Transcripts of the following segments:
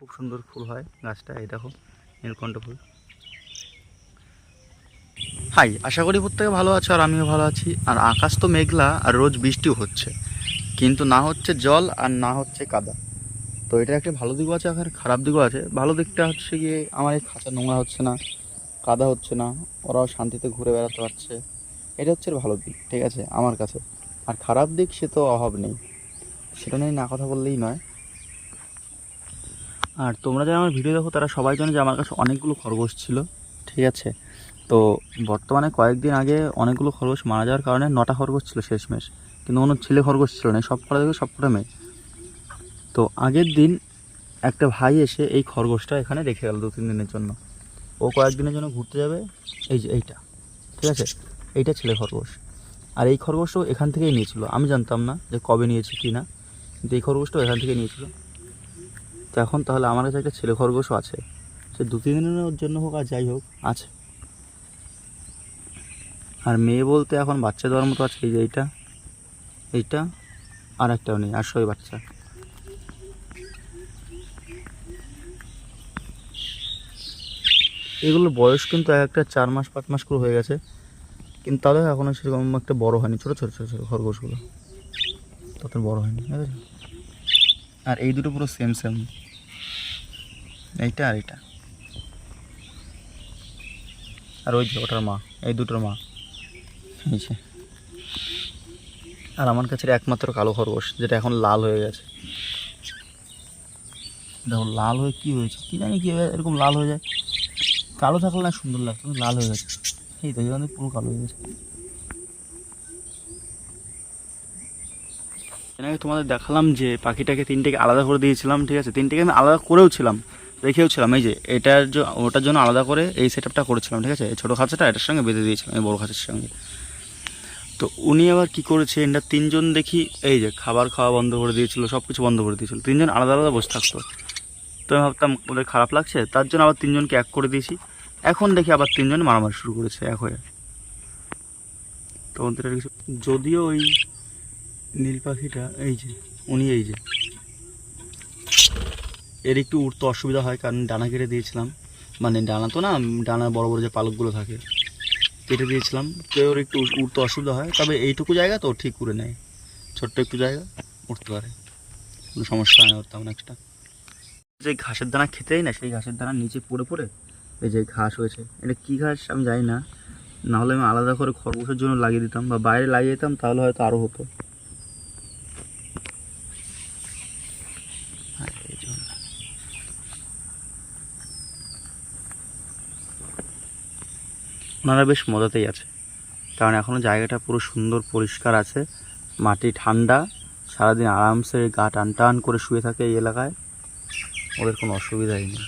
খুব সুন্দর ফুল হয় গাছটা, এই দেখো, নীলকণ্ঠ ফুল। হাই, আশা করি প্রত্যেকে ভালো আছো আর আমিও ভালো আছি। আর আকাশ তো মেঘলা আর রোজ বৃষ্টিও হচ্ছে, কিন্তু না হচ্ছে জল আর না হচ্ছে কাদা। তো এটা একটা ভালো দিকও আছে আর খারাপ দিকও আছে। ভালো দিকটা হচ্ছে গিয়ে আমার এই খাঁচা নোংরা হচ্ছে না, কাদা হচ্ছে না, ওরাও শান্তিতে ঘুরে বেড়াতে পারছে। এটা হচ্ছে ভালো দিক, ঠিক আছে, আমার কাছে। আর খারাপ দিক সে তো অভাব নেই। সেটা নিয়ে না কথা বললেই নয়। আর তোমরা যারা আমার ভিডিও দেখো, তারা সবাই জানো যে আমার কাছে অনেকগুলো খরগোশ ছিল, ঠিক আছে? তো বর্তমানে কয়েকদিন আগে অনেকগুলো খরগোশ মারা যাওয়ার কারণে নটা খরগোশ ছিল শেষমেশ। কিন্তু কোনো ছেলে খরগোশ ছিল না সব কটা দেখে সব কটা মেয়ে। তো আগের দিন একটা ভাই এসে এই খরগোশটা এখানে রেখে গেল দু তিন দিনের জন্য। ও কয়েকদিনের জন্য ঘুরতে যাবে, এই যে এইটা, ঠিক আছে? এইটা ছেলে খরগোশ। আর এই খরগোশটাও এখান থেকেই নিয়েছিল। আমি জানতাম না যে কবে নিয়েছে কি না, কিন্তু এই খরগোশটাও এখান থেকে নিয়েছিল। তো এখন তাহলে আমার কাছে একটা ছেলে খরগোশও আছে। সে দু, তিন দিনের জন্য হোক আর যাই হোক, আছে। আর মেয়ে বলতে এখন বাচ্চা দেওয়ার মতো আছে এই যে এইটা এইটা আর একটাও নেই, আর সবাই বাচ্চা। এগুলোর বয়স কিন্তু এক একটা চার মাস, পাঁচ মাস করে হয়ে গেছে। কিন্তু তাহলে এখনও সেরকম একটা বড় হয়নি, ছোটো ছোটো ছোটো ছোটো খরগোশগুলো। তত বড় হয়নি, ঠিক আছে? আর এই দুটো পুরো সেম সেম এইটা আর এইটা আর ওই যে ওটার মা, এই দুটোর মা। এই যে। আর আমার কাছে একমাত্র কালো খরগোশ, যেটা এখন লাল হয়ে গেছে। দেখো, লাল হয়ে কী হয়েছে? কী জানি কীভাবে এরকম লাল হয়ে যায়। কালো থাকলে না সুন্দর লাগতো লাল হয়ে গেছে। এই এখানে পুরো কালো হয়ে গেছে। আগে তোমাদের দেখালাম যে পাখিটাকে তিনটেকে আলাদা করে দিয়েছিলাম, ঠিক আছে? তিনটেকে আমি আলাদা করেও ছিলাম রেখেও ছিলাম এই যে এটার জ- ওটার জন্য আলাদা করে এই সেট আপটা করেছিলাম, ঠিক আছে? ছোটো খাঁচাটা এটার সঙ্গে বেঁধে দিয়েছিলাম, এই বড়ো খাঁচার সঙ্গে। তো উনি আবার কি করেছে এটা তিনজন দেখি, এই যে খাবার খাওয়া বন্ধ করে দিয়েছিল সব কিছু বন্ধ করে দিয়েছিল। তিনজন আলাদা আলাদা বসে থাকতো। তো আমি ভাবতাম, ওদের খারাপ লাগছে? তার জন্য আবার তিনজনকে এক করে দিয়েছি। এখন দেখি আবার তিনজন মারামারি শুরু করেছে, এক হয়ে। তো ওদের কিছু যদিও ওই নীল পাখিটা, এই যে, উনি এই যে। এর একটু উঠতে অসুবিধা হয়, কারণ ডানা কেটে দিয়েছিলাম। মানে ডানা তো না, ডানা বড় বড় যে পালকগুলো থাকে, কেটে দিয়েছিলাম। তো ওর একটু উঠতে অসুবিধা হয়, তবে এইটুকু জায়গা তো ঠিক করে নেয়। ছোট্ট একটু জায়গা, উঠতে পারে। কোনো সমস্যা হয় না তেমন একটা। যে ঘাসের দানা খেতেই না, সেই ঘাসের দানা নিচে পড়ে পড়ে এই যে ঘাস হয়েছে, এটা কী ঘাস আমি জানি না। নাহলে আমি আলাদা করে খরগোশের জন্য লাগিয়ে দিতাম বা বাইরে লাগিয়ে দিতাম, তাহলে হয়তো আরও হতো আর এই জন্য। ওনারা বেশ মজাতেই আছে। কারণ এখনও জায়গাটা পুরো সুন্দর, পরিষ্কার আছে। মাটি ঠান্ডা। সারাদিন আরামসে গা টান টান করে শুয়ে থাকে এই এলাকায়। ওদের কোনো অসুবিধাই নেই।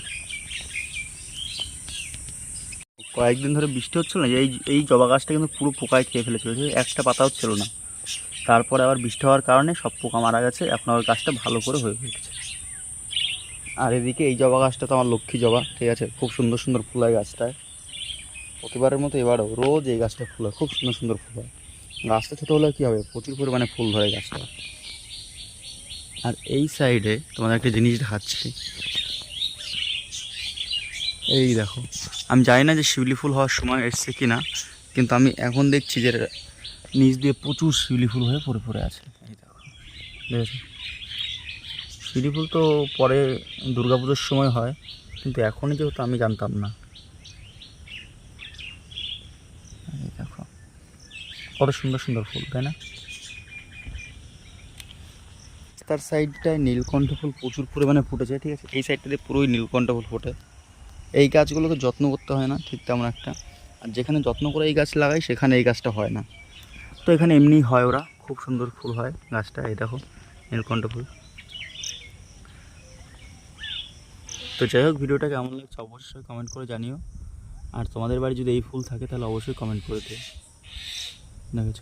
কয়েকদিন ধরে বৃষ্টি হচ্ছিল না এই এই জবা গাছটা কিন্তু পুরো পোকায় খেয়ে ফেলেছিল। একটা পাতাও ছিল না। তারপরে আবার বৃষ্টি হওয়ার কারণে সব পোকা মারা গেছে। এখন আবার গাছটা ভালো করে হয়ে উঠেছে। আর এদিকে এই জবা গাছটা তো আমার লক্ষ্মী জবা, ঠিক আছে? খুব সুন্দর সুন্দর ফুল হয় গাছটায়। প্রতিবারের মতো এবারও রোজ এই গাছটা ফুল হয়, খুব সুন্দর সুন্দর ফুল হয়। গাছটা ছোটো হলে কী হবে? প্রচুর পরিমাণে ফুল ধরে গাছটা। আর এই সাইডে তোমাদের একটা জিনিস দেখাচ্ছি। এই দেখো, আমি জানি না যে শিউলি ফুল হওয়ার সময় এসছে কি না কিন্তু আমি এখন দেখছি যে নিচ দিয়ে প্রচুর শিউলি ফুল হয়ে পড়ে পড়ে আছে। এই দেখো শিউলি ফুল তো পরে দুর্গাপুজোর সময় হয়, কিন্তু এখনই যেহেতু আমি জানতাম না এই দেখো কত সুন্দর সুন্দর ফুল, তাই না? তার সাইডটায় নীলকণ্ঠ ফুল প্রচুর পরিমাণে ফুটেছে, ঠিক আছে? এই সাইডটাতে পুরোই নীলকণ্ঠ ফুল ফোটে। এই গাছগুলোকে যত্ন করতে হয় না, ঠিক তেমন একটা। আর যেখানে যত্ন করে এই গাছ লাগাই, সেখানে এই গাছটা হয় না। তো এখানে এমনিই হয় ওরা, খুব সুন্দর ফুল হয় গাছটা, এই দেখো, নীলকণ্ঠ ফুল। তো যাই হোক, ভিডিওটা কেমন লাগছে অবশ্যই কমেন্ট করে জানিও। আর তোমাদের বাড়ি যদি এই ফুল থাকে, তাহলে অবশ্যই কমেন্ট করে দিও। দেখেছ